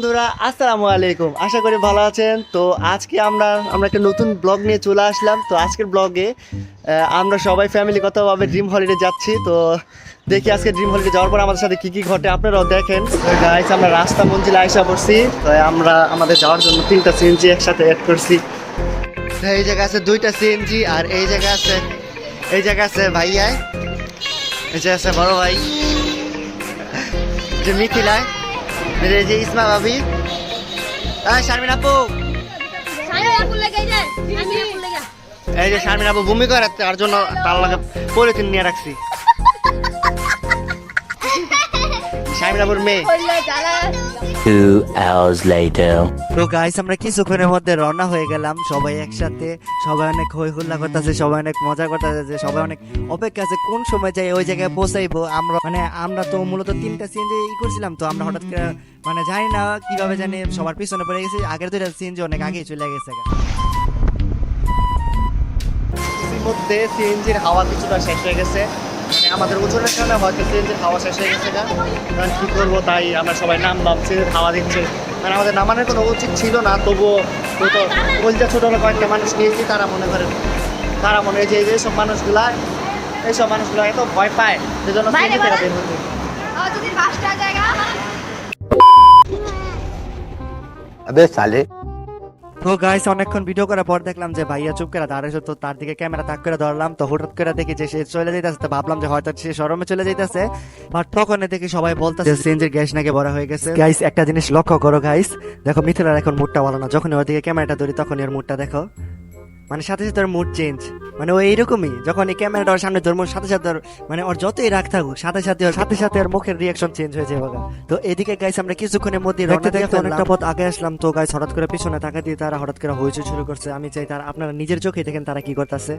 বন্ধুরা, আসসালামু আলাইকুম। আশা করি ভালো আছেন। তো আজকে আমরা আমরা একটা নতুন ব্লগ নিয়ে চলে আসলাম। তো আজকের ব্লগে আমরা সবাই ফ্যামিলি কতভাবে ড্রিম হলিডে যাচ্ছি। তো দেখি আজকে ড্রিম হলিডে যাওয়ার পর আমাদের সাথে কি কি ঘটে, আপনারাও দেখেন। গাইস আমরা রাস্তা মঞ্জিলে আইসা পড়ছি। তো আমরা, আমাদের যাওয়ার জন্য তিনটা সিএনজি একসাথে অ্যাড করছি। এই জায়গা আছে দুইটা সিএনজি আর এই জায়গা আছে, এই জায়গা আছে ভাইয়ায় এই জায়গা আছে বড় ভাই। যে মিথিলায়। এই যে ইসমা ভাবি এই শারমিন আপু এই যে শারমিন আপু ভূমি করে তার জন্য তার লাগে পলিথিন নিয়ে রাখছি। শারমিন আপুর মেয়ে। Two hours later. তো গাইস আমরা কিছুক্ষণের মধ্যে রওনা হয়ে গেলাম। সবাই একসাথে সবাই অনেক হই হুল্লা করতেছে সবাই অনেক মজা করতেছে সবাই অনেক অপেক্ষা আছে কোন সময় যাই ওই জায়গায় পৌঁছাইবো? আমরা মানে আমরা তো মূলত তিনটা সিএনজি ই করছিলাম তো আমরা হঠাৎ করে মানে জানি না কীভাবে জানি সবার পিছনে পড়ে গেছি। আগের দুইটা সিএনজি অনেক আগেই চলে গেছে মধ্যে সিএনজির হাওয়া কিছুটা শেষ হয়ে গেছে। মানে আমাদের ওজনের কারণে হয়তো সিএনজির হাওয়া শেষ হয়ে গেছে গা কারণ কী করবো তাই আমরা সবাই নামলাম সিএনজির হাওয়া দিচ্ছে মানে আমাদের নামানোর কোনো উচিত ছিল না তবুও ওই তো বলতে ছোটো হলো কয়েকটা মানুষ নিয়েছি তারা মনে করেন তারা মনে হয় যে এই যে এইসব মানুষগুলা এইসব মানুষগুলো এত ভয় পায় সেজন্য বাইরে সিএনজি থেকে বেরোয়। বের হতে যদি পাঁচটা জায়গা अबे साले তো গাইস অনেকক্ষণ ভিডিও করার পর দেখলাম যে ভাইয়া চুপ করে দাঁড়িয়েছে তো তার দিকে ক্যামেরা তাক করে ধরলাম, তো হঠাৎ করে দেখি যে সে চলে যাইতেছে, তো ভাবলাম যে হয়তো সে শরমে চলে যাইতেছে। বাট তখন দেখি সবাই বলতেছে সিএনজির গ্যাস নাকি বড় হয়ে গেছে। গাইস একটা জিনিস লক্ষ্য করো গাইস দেখো মিথিলার এখন মুডটা ভালো না যখন ওর দিকে ক্যামেরাটা ধরি তখন এর মুডটা দেখো। মানে সাথে সাথে ওর মুড চেঞ্জ মানে ওই এইরকমই যখন এই ক্যামেরাটা ওর সামনে ধরবো সাথে সাথে ওর মানে ওর যতই রাগ থাকুক সাথে সাথে ওর সাথে সাথে ওর মুখের রিয়াকশন চেঞ্জ হয়ে বাবা তো এদিকে গাইস আমরা কিছুক্ষণের মধ্যে দেখতে দেখতে অনেকটা পথ আগে আসলাম তো গাইস হঠাৎ করে পিছনে তাকা দিয়ে তারা হঠাৎ করে হইচই শুরু করছে। আমি চাই তারা আপনারা নিজের চোখে দেখেন তারা কি করতেছে।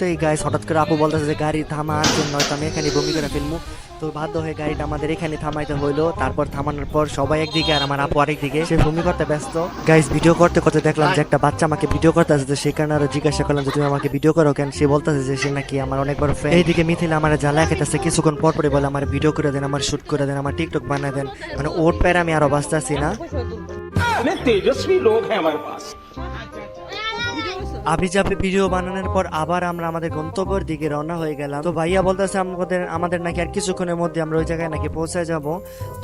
মুহূর্তেই গাইস হঠাৎ করে আপু বলতেছে যে গাড়ি থামার জন্য হয়তো আমি এখানে বমি করে ফেলব তো বাধ্য হয়ে গাড়িটা আমাদের এখানে থামাইতে হইল। তারপর থামানোর পর সবাই একদিকে আর আমার আপু আরেকদিকে। সে ভূমি করতে ব্যস্ত। গাইস ভিডিও করতে করতে দেখলাম যে একটা বাচ্চা আমাকে ভিডিও করতে আসছে সে কারণে আরও জিজ্ঞাসা করলাম যে, তুমি আমাকে ভিডিও করো কেন? সে বলতেছে যে, সে নাকি আমার অনেক বড় ফ্রেন্ড এইদিকে মিথিলা আমার জ্বালা খেতেছে। কিছুক্ষণ পর পরে বলে, আমার ভিডিও করে দেন, আমার শ্যুট করে দেন, আমার টিকটক বানায় দেন। মানে ওর প্যারা আমি আরও বাঁচতেছি না। তেজস্বী লোক হ্যাঁ আমার পাশ। पास আবি ভিডিও বানানোর পর আবার আমরা আমাদের গন্তব্যের দিকে রওনা হয়ে গেলাম। তো ভাইয়া বলতেছে, আমাদের আমাদের নাকি আর কিছুক্ষণের মধ্যে আমরা ওই জায়গায় নাকি পৌঁছে যাব।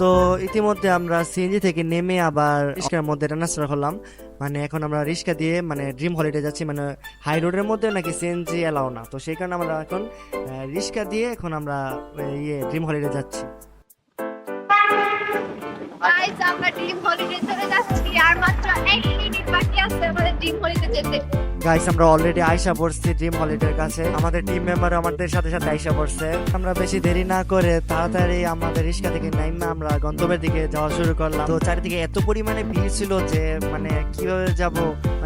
তো ইতিমধ্যে আমরা সিএনজি থেকে নেমে আবার রিস্কার মধ্যে ট্রান্সফার হলাম। মানে এখন আমরা রিক্সা দিয়ে মানে ড্রিম হলিডে যাচ্ছি মানে হাই রোডের মধ্যে নাকি সিএনজি এলাও না। তো সেই কারণে আমরা এখন রিক্সা দিয়ে এখন আমরা ইয়ে ড্রিম হলিডে যাচ্ছি। আমরা ড্রিম হলিডে চলে যাচ্ছি। আর মাত্র এক মিনিট বাকি আছে আমাদের ড্রিম হলিডে যেতে। গাইস আমরা অলরেডি আইসা পড়ছি ড্রিম হলিডের কাছে। আমাদের টিম মেম্বার আমাদের সাথে সাথে আইসা পড়ছে। আমরা বেশি দেরি না করে তাড়াতাড়ি আমাদের রিক্সা থেকে নাইমা আমরা গন্তব্যের দিকে যাওয়া শুরু করলাম। তো চারিদিকে এত পরিমাণে ভিড় ছিল যে মানে কীভাবে যাব?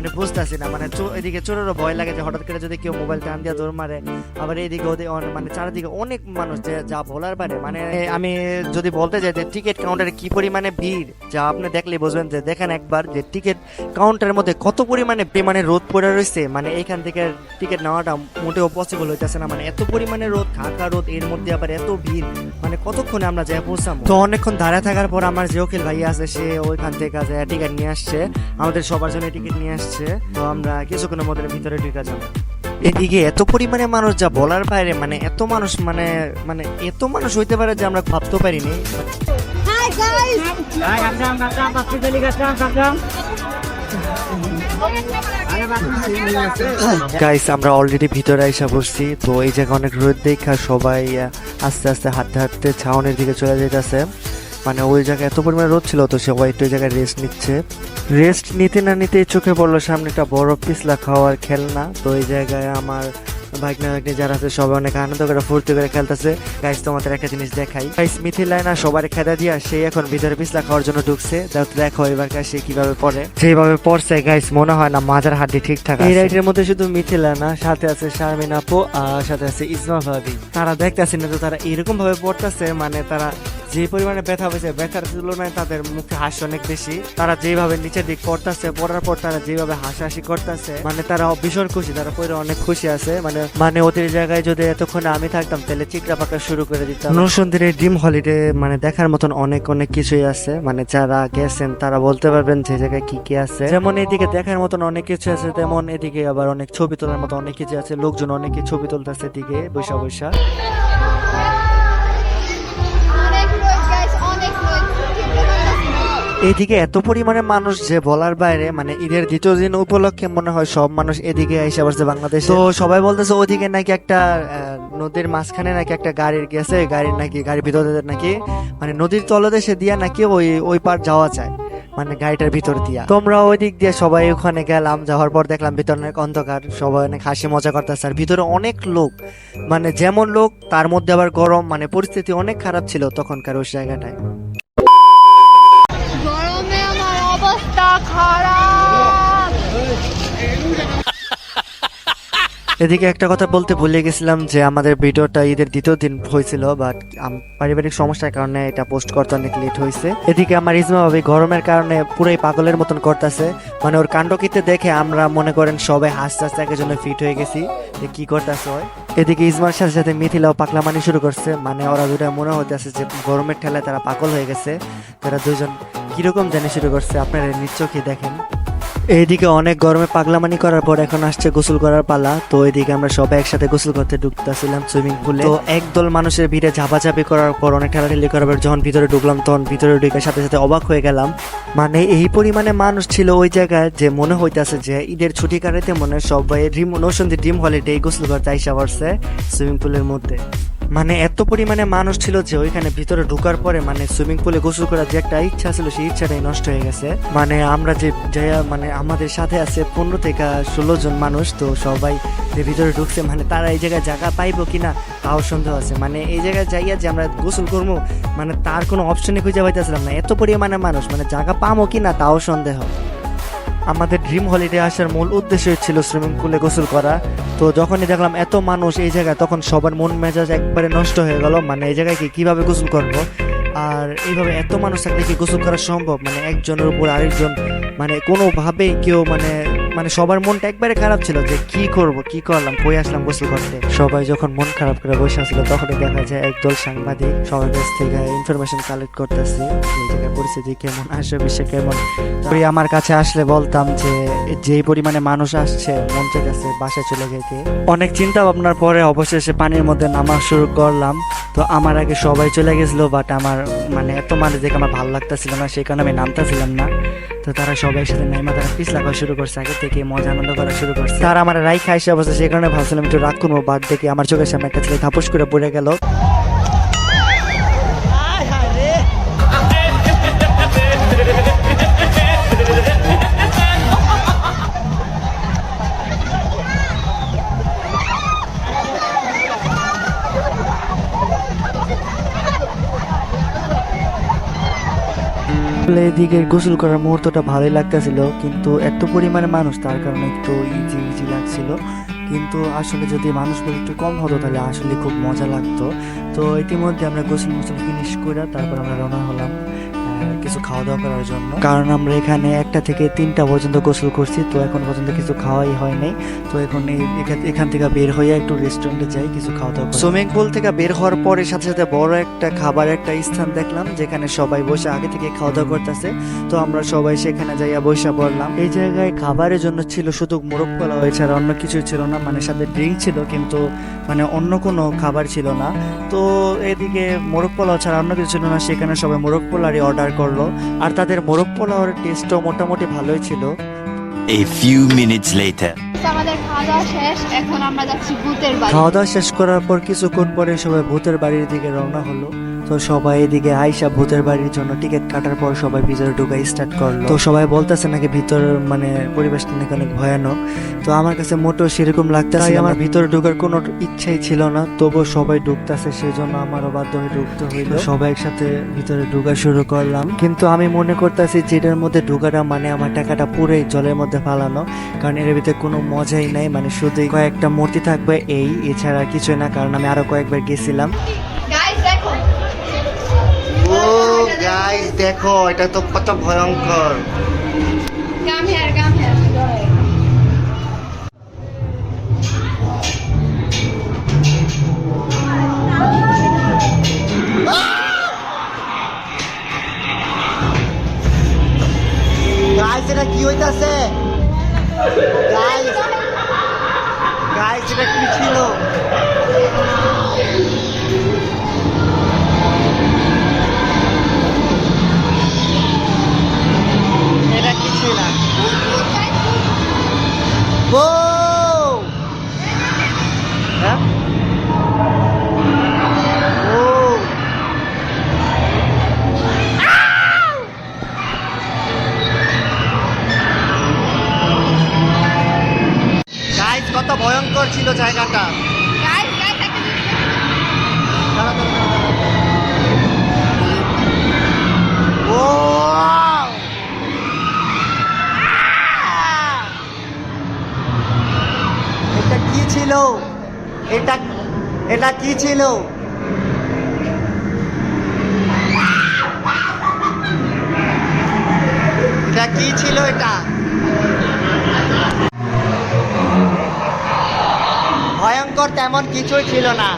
মানে বুঝতেছি না। মানে এদিকে চোরেরও ভয় লাগে যে হঠাৎ করে যদি কেউ মোবাইল টান দিয়ে দৌড় মারে। আবার এইদিকে ওদের মানে চারিদিকে অনেক মানুষ যে যা বলার পারে। মানে আমি যদি বলতে যাই যে টিকিট কাউন্টারে কি পরিমাণে ভিড়, যা আপনি দেখলে বুঝবেন যে দেখেন একবার যে টিকিট কাউন্টারের মধ্যে কত পরিমাণে পরিমাণে রোদ পড়ে রয়েছে। মানে এখান থেকে টিকিট নেওয়াটা মোটেও পসিবল হইতেছে না। মানে এত পরিমাণে রোদ, খাকা রোদ, এর মধ্যে আবার এত ভিড়। মানে কতক্ষণে আমরা যাই পৌঁছাম? তো অনেকক্ষণ দাঁড়ায় থাকার পর আমার যে ভাই আছে, সে ওইখান থেকে টিকিট নিয়ে আসছে। আমাদের সবার জন্য টিকিট নিয়ে আসছে। তো আমরা কিছুক্ষণের মধ্যে ভিতরে ঢুকে যাব। এদিকে এত পরিমাণে মানুষ যা বলার বাইরে মানে এত মানুষ মানে মানে এত মানুষ হইতে পারে যে আমরা ভাবতে পারিনি। গাইস আমরা অলরেডি ভিতরে এসে বসছি তো এই জায়গা অনেক রোদ দেখা সবাই আস্তে আস্তে হাঁটতে হাঁটতে ছাউনের দিকে চলে যেতেছে মানে ওই জায়গায় এত পরিমাণে রোদ ছিল তো সবাই একটু ওই জায়গায় রেস্ট নিচ্ছে। রেস্ট নিতে না নিতেই চোখে পড়ল সামনে একটা বড় পিছলা খাওয়ার খেলনা। তো এই জায়গায় আমার ভাগনা ভাগনি যারা আছে সবাই অনেক আনন্দ করে ফুর্তি করে খেলতেছে। গাইস তোমাদের একটা জিনিস দেখাই। গাইস মিথিলায় না সবার খেদা দিয়া সে এখন ভিতরে পিছলা খাওয়ার জন্য ঢুকছে। দেখো দেখো এবার সে কীভাবে পড়ে। যেভাবে পড়ছে গাইস মনে হয় না মাজার হাড্ডি ঠিকঠাক এই রাইডের মধ্যে শুধু মিথিলা না সাথে আছে শারমিন আপু আর সাথে আছে ইসমা ভাবি। তারা দেখতেছে না তো তারা এরকম ভাবে পড়তেছে মানে তারা যে পরিমাণে ব্যথা পেয়েছে ব্যথার তুলনায় তাদের মুখে হাসি অনেক বেশি। তারা যেভাবে নিচের দিক পড়তেছে পড়ার পর তারা যেভাবে হাসাহাসি করতেছে মানে তারা ভীষণ খুশি তারা পরে অনেক খুশি আছে। মানে মানে ওদের জায়গায় যদি এতক্ষণে আমি থাকতাম তাহলে চিকরা পাকা শুরু করে দিতাম। নরসুন্দরের ড্রিম হলিডে মানে দেখার মতন অনেক অনেক কিছুই আছে। মানে যারা গেছেন তারা বলতে পারবেন যে জায়গায় কি কি আছে। যেমন এদিকে দেখার মতন অনেক কিছু আছে তেমন এদিকে আবার অনেক ছবি তোলার মতো অনেক কিছু আছে। লোকজন অনেকে ছবি তুলতেছে এদিকে বৈশা বৈশা। না। এইদিকে এত পরিমাণে মানুষ যে বলার বাইরে মানে ঈদের দ্বিতীয় দিন উপলক্ষে মনে হয় সব মানুষ এদিকে এসে পড়ছে বাংলাদেশ তো সবাই বলতেছে ওদিকে নাকি একটা নদীর মাঝখানে নাকি একটা গাড়ির গেছে, গাড়ির নাকি, গাড়ির ভিতরে নাকি মানে নদীর তলদেশে দিয়া নাকি ওই ওই পার যাওয়া যায় মানে গাড়িটার ভিতর দিয়া তোমরা ওই দিক দিয়ে সবাই ওখানে গেলাম, যাওয়ার পর দেখলাম ভিতরে অনেক অন্ধকার, সবাই অনেক হাসি মজা করতেছে, আর ভিতরে অনেক লোক মানে যেমন লোক, তার মধ্যে আবার গরম মানে পরিস্থিতি অনেক খারাপ ছিল তখনকার ওই জায়গাটায় গরমে আমার অবস্থা খারাপ এদিকে একটা কথা বলতে ভুলে গেছিলাম যে আমাদের ভিডিওটা ঈদের দ্বিতীয় দিন হয়েছিল বাট পারিবারিক সমস্যার কারণে এটা পোস্ট করতে অনেক লেট হয়েছে। এদিকে আমার ইসমা ভাবি গরমের কারণে পুরাই পাগলের মতন করতেছে। মানে ওর কাণ্ডকীতে দেখে আমরা মনে করেন সবাই হাসতে হাসতে একের জন্য ফিট হয়ে গেছি যে কি করতেছে হয় এদিকে ইসমার সাথে সাথে মিথিলাও পাকলামানি শুরু করছে মানে ওরা দুটা মনে হইতেছে যে গরমের ঠেলায় তারা পাগল হয়ে গেছে। তারা দুজন কীরকম জানি শুরু করছে? আপনারা নিশ্চয়ই দেখেন। এইদিকে অনেক গরমে পাগলামানি করার পর এখন আসছে গোসল করার পালা। তো এইদিকে আমরা সবাই একসাথে গোসল করতে ঢুকতেছিলাম সুইমিং পুলে। তো একদল মানুষের ভিড়ে ঝাপাঝাপি করার পর অনেক ঠেলাঠেলি করার পর যখন ভিতরে ঢুকলাম, তখন ভিতরে ঢুকে সাথে সাথে অবাক হয়ে গেলাম। মানে এই পরিমাণে মানুষ ছিল ওই জায়গায় যে মনে হইতাছে যে ঈদের ছুটি কাটাইতে মনে সবাই ড্রিম নৌসন্দি ড্রিম হলিডে গোসল করতে আইসা পড়ছে সুইমিং পুলের মধ্যে। মানে এত পরিমাণে মানুষ ছিল যে ওইখানে ভিতরে ঢোকার পরে মানে সুইমিং পুলে গোসল করার যে একটা ইচ্ছা ছিল, সেই ইচ্ছাটাই নষ্ট হয়ে গেছে। মানে আমরা যে মানে আমাদের সাথে আছে পনেরো থেকে ষোলো জন মানুষ, তো সবাই যে ভিতরে ঢুকছে মানে তারা এই জায়গায় জায়গা পাইবো কিনা তাও সন্দেহ আছে। মানে এই জায়গায় যাইয়া যে আমরা গোসল করব মানে তার কোনো অপশনই খুঁজে পাইতেছিলাম না। এত পরিমাণে মানুষ মানে জায়গা পামো কিনা তাও সন্দেহ। আমাদের ড্রিম হলিডে আসার মূল উদ্দেশ্য ছিল সুইমিং পুলে গোসল করা। তো যখনই দেখলাম এত মানুষ এই জায়গায়, তখন সবার মন মেজাজ একবারে নষ্ট হয়ে গেল। মানে এই জায়গায় কি, কীভাবে গোসল করব? আর এইভাবে এত মানুষ থাকলে কি গোসল করা সম্ভব? মানে একজনের উপর আরেকজন মানে কোনোভাবেই কেউ মানে মানে সবার মনটা একবারে খারাপ ছিল যে কি করব, কি করলাম, কই আসলাম গোসল করতে। সবাই যখন মন খারাপ করে বসে আসছিল তখনই দেখা যায় একদল সাংবাদিক সবার কাছ থেকে ইনফরমেশন কালেক্ট করতেছে, এই জায়গায় পরিস্থিতি কেমন, আসে বিশ্বে কেমন। তারপরে আমার কাছে আসলে বলতাম যে, যেই পরিমাণে মানুষ আসছে, মন চাইতেছে বাসায় চলে যেতে অনেক চিন্তা ভাবনার পরে অবশেষে পানির মধ্যে নামা শুরু করলাম। তো আমার আগে সবাই চলে গেছিল বাট আমার মানে এত মানে দেখে আমার ভালো লাগতেছিল না, সেই কারণে আমি নামতেছিলাম না। তো তারা সবাই সাথে নাইমা তারা পিছলা লাগা শুরু করছে, আগে থেকে মজা আনন্দ করা শুরু করছে। তারা আমার রাই খাইছে অবস্থা সেই কারণে ভাবছিলাম একটু রাগ করব, বাদ দেখে আমার চোখের সামনে একটা ছেলে ধাপুস করে পড়ে গেল। আসলে এদিকে গোসল করার মুহূর্তটা ভালোই লাগতেছিল, কিন্তু এত পরিমাণে মানুষ, তার কারণে একটু ইজি ইজি লাগছিল। কিন্তু আসলে যদি মানুষগুলো একটু কম হতো, তাহলে আসলে খুব মজা লাগতো। তো ইতিমধ্যে আমরা গোসল মোসল ফিনিশ করে তারপর আমরা রওনা হলাম। কিছু খাওয়া দাওয়া করার জন্য। কারণ আমরা এখানে একটা থেকে তিনটা পর্যন্ত গোসল করছি তো এখন পর্যন্ত কিছু খাওয়াই হয় নাই। তো এখন এখান- এখান থেকে বের হয়ে একটু রেস্টুরেন্টে যাই কিছু খাওয়া দাওয়া সুইমিং পুল থেকে বের হওয়ার পরে সাথে সাথে বড় একটা খাবার একটা স্থান দেখলাম যেখানে সবাই বসে আগে থেকে খাওয়া দাওয়া করতেছে। তো আমরা সবাই সেখানে যাইয়া বসে পড়লাম। এই জায়গায় খাবারের জন্য ছিল শুধু মোরগ পোলাও এছাড়া অন্য কিছু ছিল না। মানে সাথে ড্রিঙ্ক ছিল কিন্তু মানে অন্য কোনো খাবার ছিল না। তো এদিকে মোরগ পোলাও ছাড়া অন্য কিছু ছিল না সেখানে সবাই মোরগ পোলারই অর্ডার করল আর তাদের মোরগ পোলাওয়ের টেস্টও মোটামুটি ভালোই ছিল। A few minutes later. আমাদের খাওয়া দাওয়া শেষ এখন আমরা যাচ্ছি ভূতের বাড়ি। খাওয়া দাওয়া শেষ করার পর কিছুক্ষণ পরে সবাই ভূতের বাড়ির দিকে রওনা হলো। তো সবাই এদিকে আইসা ভূতের বাড়ির জন্য টিকিট কাটার পর সবাই ভিতরে ঢুকা স্টার্ট করল। তো সবাই বলতেছে নাকি ভিতর মানে পরিবেশটা নাকি অনেক ভয়ানক। তো আমার কাছে মোটেও সেরকম লাগতেছে আমার ভিতরে ঢোকার কোনো ইচ্ছাই ছিল না তবুও সবাই ঢুকতেছে সেই জন্য আমারও বাধ্য হয়ে ঢুকতে হইল। সবাই একসাথে ভিতরে ঢোকা শুরু করলাম। কিন্তু আমি মনে করতেছি যেটার মধ্যে ঢোকাটা মানে আমার টাকাটা পুরোই জলের মধ্যে ফালানো কারণ এর ভিতরে কোনো মজাই নাই। মানে শুধুই কয়েকটা মূর্তি থাকবে এই এছাড়া কিছুই না কারণ আমি আরও কয়েকবার গেছিলাম। গাইস দেখো এটা তো কত ভয়ঙ্কর। এটা কি ছিল? এটা কি ছিল এটা? ভয়ঙ্কর তেমন কিছুই ছিল না।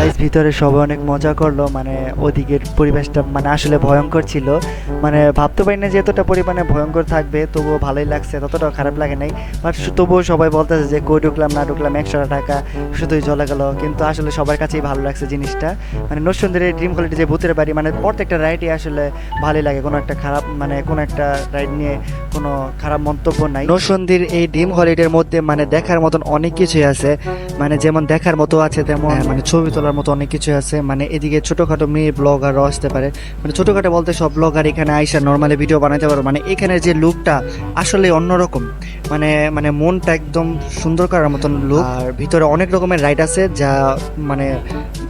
গাইজ ভিতরে সবাই অনেক মজা করল মানে ওদিকের পরিবেশটা মানে আসলে ভয়ঙ্কর ছিল। মানে ভাবতে পারি না যে এতটা পরিমাণে ভয়ঙ্কর থাকবে, তবুও ভালোই লাগছে, ততটাও খারাপ লাগে নাই। বাট তবুও সবাই বলতেছে যে কই ঢুকলাম, না ঢুকলাম একশো টাকা, শুধুই চলে গেল। কিন্তু আসলে সবার কাছেই ভালো লাগছে জিনিসটা। মানে নরসুন্দরের ড্রিম কোয়ালিটি যে ভূতের বাড়ি মানে প্রত্যেকটা রাইডই আসলে ভালোই লাগে। কোনো একটা খারাপ মানে কোনো একটা রাইড নিয়ে কোনো খারাপ মন্তব্য নাই। নরসুন্দির এই ড্রিম হলিডের মধ্যে মানে দেখার মতন অনেক কিছুই আছে। মানে যেমন দেখার মতো আছে, তেমন মানে ছবি তোলার মতো অনেক কিছু আছে। মানে এদিকে ছোটখাটো মেয়ে ব্লগারও আসতে পারে। মানে ছোটখাটো বলতে সব ব্লগার এখানে আইসা নর্মালি ভিডিও বানাতে পারো মানে এখানে যে লুকটা আসলে অন্যরকম। মানে মানে মনটা একদম সুন্দর করার মতন লুক আর ভিতরে অনেক রকমের রাইড আছে যা মানে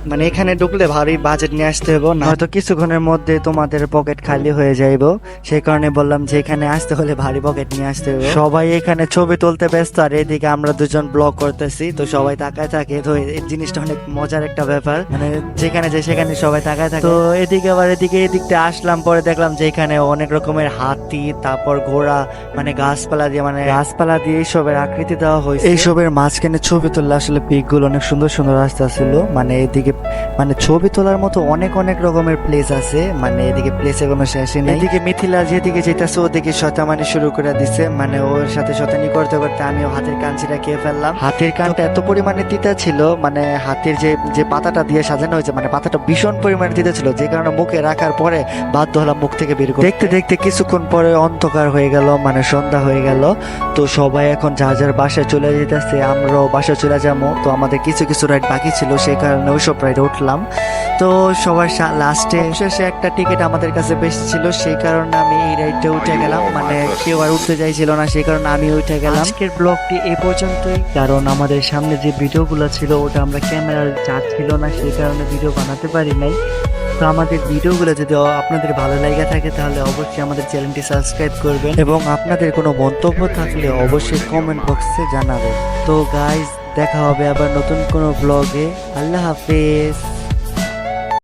মানে এখানে ঢুকলে ভারী বাজেট নিয়ে আসতে হবে না হয়তো কিছুক্ষণের মধ্যে তোমাদের পকেট খালি হয়ে যাইব। সেই কারণে বললাম যে এখানে আসতে হলে ভারী পকেট নিয়ে আসতে হবে সবাই এখানে ছবি তুলতে ব্যস্ত, আর এদিকে আমরা দুজন ব্লগ করতেছি, তো সবাই তাকায় থাকে। তো এই জিনিসটা অনেক মজার একটা ব্যাপার। মানে যেখানে যে সেখানে সবাই তাকায় থাকে। তো এদিকে আবার এদিকে এদিকটা আসলাম, পরে দেখলাম যে এখানে অনেক রকমের হাতি, তারপর ঘোড়া মানে গাছপালা দিয়ে মানে গাছপালা দিয়ে এইসবের আকৃতি দেওয়া হয়েছে। এইসবের মাঝখানে ছবি তুললে আসলে পিকগুলো অনেক সুন্দর সুন্দর রাস্তা ছিল মানে এদিকে মানে ছবি তোলার মতো অনেক অনেক রকমের প্লেস আছে। মানে এদিকে প্লেসে কোনো শেষই নেই। এদিকে মিথিলা যেদিকে যেতেছে ওদিকে শতামানি শুরু করে দিছে। মানে ওর সাথে শতানি করতে করতে আমিও হাতের কাঞ্চিটা খেয়ে ফেললাম। হাতের কানটা এত পরিমাণে তিতা ছিল মানে হাতের যে যে পাতাটা দিয়ে সাজানো হয়েছে মানে পাতাটা ভীষণ পরিমাণে তিতা ছিল। যে কারণে মুখে রাখার পরে বাধ্য হলাম মুখ থেকে বের করে দেখতে দেখতে কিছুক্ষণ পরে অন্ধকার হয়ে গেল মানে সন্ধ্যা হয়ে গেল। তো সবাই এখন যার যার বাসায় চলে যেতেছে আমরাও বাসায় চলে যাব। তো আমাদের কিছু কিছু রাইড বাকি ছিল সেই কারণে ওইসব রাইডে উঠলাম। তো সবার লাস্টে শেষে একটা টিকিট আমাদের কাছে বেশি ছিল সেই কারণে আমি এই রাইডে উঠে গেলাম। মানে কেউ আর উঠতে চাইছিল না সেই কারণে আমি উঠে গেলাম। আজকের ব্লগটি এই পর্যন্তই। কারণ আমাদের সামনে যে ভিডিওগুলো ছিল ওটা আমরা ক্যামেরার চার্জ ছিল না সেই কারণে ভিডিও বানাতে পারি নাই। তো আমাদের ভিডিওগুলো যদি আপনাদের ভালো লাগে থাকে তাহলে অবশ্যই আমাদের চ্যানেলটি সাবস্ক্রাইব করবেন। এবং আপনাদের কোনো মন্তব্য থাকলে অবশ্যই কমেন্ট বক্সে জানাবেন। তো গাইজ দেখা হবে আবার নতুন কোনো ব্লগে আল্লাহ হাফেজ।